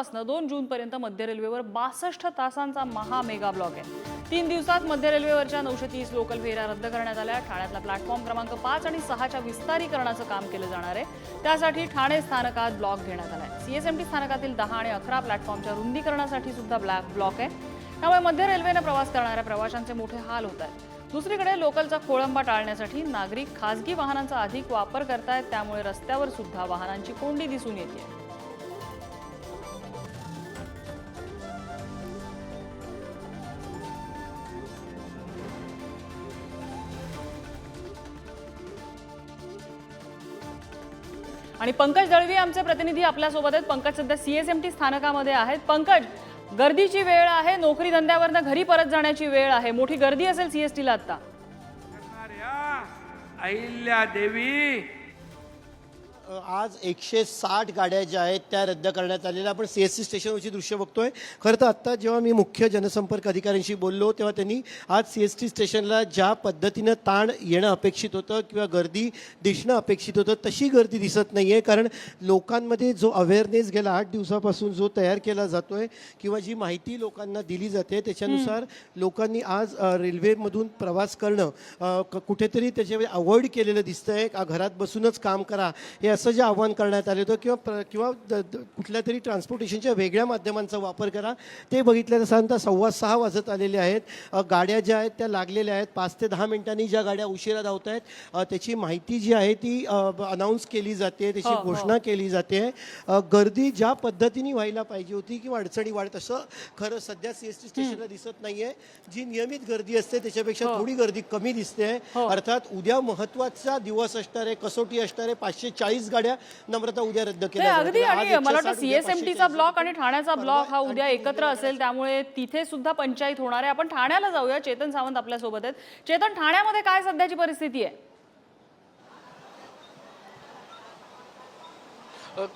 आजपासून दोन जूनपर्यंत मध्य रेल्वेवर बासष्ट तासांचा महा मेगा ब्लॉक आहे. तीन दिवसात मध्य रेल्वेवरच्या नऊशे तीस लोकल फेऱ्या रद्द करण्यात आल्या. ठाण्यातला प्लॅटफॉर्म क्रमांक पाच आणि सहाच्या विस्तारीकरणाचं काम केलं जाणार आहे. त्यासाठी ठाणे स्थानकात ब्लॉक घेण्यात आलाय. सीएसएमटी स्थानकातील दहा आणि अकरा प्लॅटफॉर्मच्या रुंदीकरणासाठी सुद्धा ब्लॅक ब्लॉक आहे. त्यामुळे मध्य रेल्वेनं प्रवास करणाऱ्या प्रवाशांचे मोठे हाल होत आहेत. दुसरीकडे लोकलचा खोळंबा टाळण्यासाठी नागरिक खासगी वाहनांचा अधिक वापर करतायत त्यामुळे रस्त्यावर सुद्धा वाहनांची कोंडी दिसून येते आणि पंकज दळवी आमचे प्रतिनिधी आपल्यासोबत आहेत. पंकज सध्या सीएसएमटी स्थानकामध्ये आहेत. पंकज गर्दीची वेळ आहे. नोकरी धंद्यावरनं घरी परत जाण्याची वेळ आहे. मोठी गर्दी असेल सीएसटीला आता अहिल्या देवी आज एकशे साठ गाड्या ज्या आहेत त्या रद्द करण्यात आलेल्या. आपण सी एस सी स्टेशनवरची दृश्य बघतोय. खरं तर आत्ता जेव्हा मी मुख्य जनसंपर्क अधिकाऱ्यांशी बोललो तेव्हा त्यांनी आज सी एस टी स्टेशनला ज्या पद्धतीनं ताण येणं अपेक्षित होतं किंवा गर्दी दिसणं अपेक्षित होतं तशी गर्दी दिसत नाही आहे कारण लोकांमध्ये जो अवेअरनेस गेला आठ दिवसापासून जो तयार केला जातोय किंवा जी माहिती लोकांना दिली जाते त्याच्यानुसार लोकांनी आज रेल्वेमधून प्रवास करणं कुठेतरी त्याच्यामध्ये अवॉइड केलेलं दिसतंय. का घरात बसूनच काम करा हे असं जे आव्हान करण्यात आलं होतं किंवा प्र- किंवा कुठल्या तरी ट्रान्सपोर्टेशनच्या वेगळ्या माध्यमांचा वापर करा. ते बघितलं तर साधारणतः सव्वा सहा वाजत आलेले आहेत. गाड्या ज्या आहेत त्या लागलेल्या आहेत. पाच ते दहा मिनिटांनी ज्या गाड्या उशिरा धावत आहेत त्याची माहिती जी आहे ती अनाऊन्स केली जाते त्याची हो, हो. घोषणा केली जाते. गर्दी ज्या पद्धतीने व्हायला पाहिजे होती किंवा अडचणी वाढत असं खरं सध्या सी एस टी स्टेशनला दिसत नाहीये. जी नियमित गर्दी असते त्याच्यापेक्षा हो. थोडी गर्दी कमी दिसते. अर्थात उद्या महत्त्वाचा दिवस असणार आहे कसोटी असणार आहे पाचशे चाळीस गाड्या नम्रता उद्या रद्द केल्या अगदी आणि 160, मला वाटतं सीएसएमटीचा 540 ब्लॉक आणि ठाण्याचा ब्लॉक हा उद्या एकत्र असेल त्यामुळे तिथे सुद्धा पंचायत होणार आहे. आपण ठाण्याला जाऊया. चेतन सावंत आपल्यासोबत आहेत. चेतन ठाण्यामध्ये काय सध्याची परिस्थिती आहे?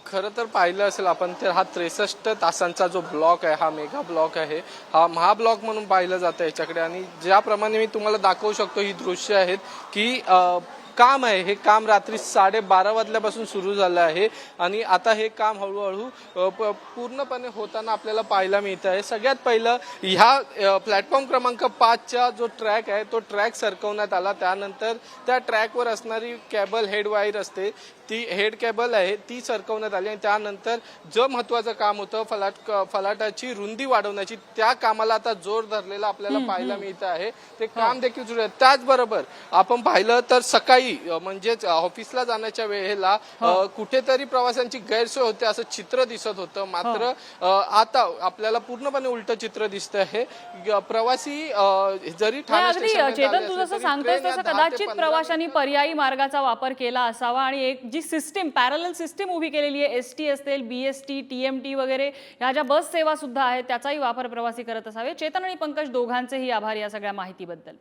खरं तर पाहिलं असेल आपण तर हा त्रेसष्ट तासांचा जो ब्लॉक आहे हा मेगा ब्लॉक आहे. हा महाब्लॉक म्हणून पाहिलं जातं याच्याकडे. आणि ज्याप्रमाणे मी तुम्हाला दाखवू शकतो ही दृश्य आहेत की अ, काम आहे. हे काम रात्री साडेबारा वाजल्यापासून सुरू झालं आहे आणि आता हे काम हळूहळू प- पूर्णपणे होताना आपल्याला पाहायला मिळतं आहे. सगळ्यात पहिलं ह्या प्लॅटफॉर्म क्रमांक पाचचा जो ट्रॅक आहे तो ट्रॅक सरकवण्यात आला. त्यानंतर त्या ट्रॅकवर असणारी कॅबल हेड वायर असते. ती हेड केबल आहे ती सरकवण्यात आली आणि त्यानंतर जो महत्वाचं काम होतं फलाट फलाटाची रुंदी वाढवण्याची त्या कामाला आता जोर धरलेला आपल्याला पाहायला मिळतं आहे. ते काम देखील सुरू आहे. त्याचबरोबर आपण पाहिलं तर सकाळी म्हणजेच ऑफिसला जाण्याच्या वेळेला अ, कुठेतरी प्रवाशांची गैरसोय होते असं चित्र दिसत होतं. मात्र अ, आता आपल्याला पूर्णपणे उलट चित्र दिसत आहे. प्रवासी जरी ठाणे चेतन तू जसं तरी सांगतोस ट्रेन या तसं 10 ते कदाचित 15 प्रवाशांनी पर्यायी मार्गाचा वापर केला असावा आणि एक जी सिस्टीम पॅरल सिस्टीम उभी केलेली आहे एस टी असतील B S T T M T वगैरे ह्या ज्या बस सेवा सुद्धा आहेत त्याचाही वापर प्रवासी करत असावे. चेतन आणि पंकज दोघांचेही आभार या सगळ्या माहितीबद्दल.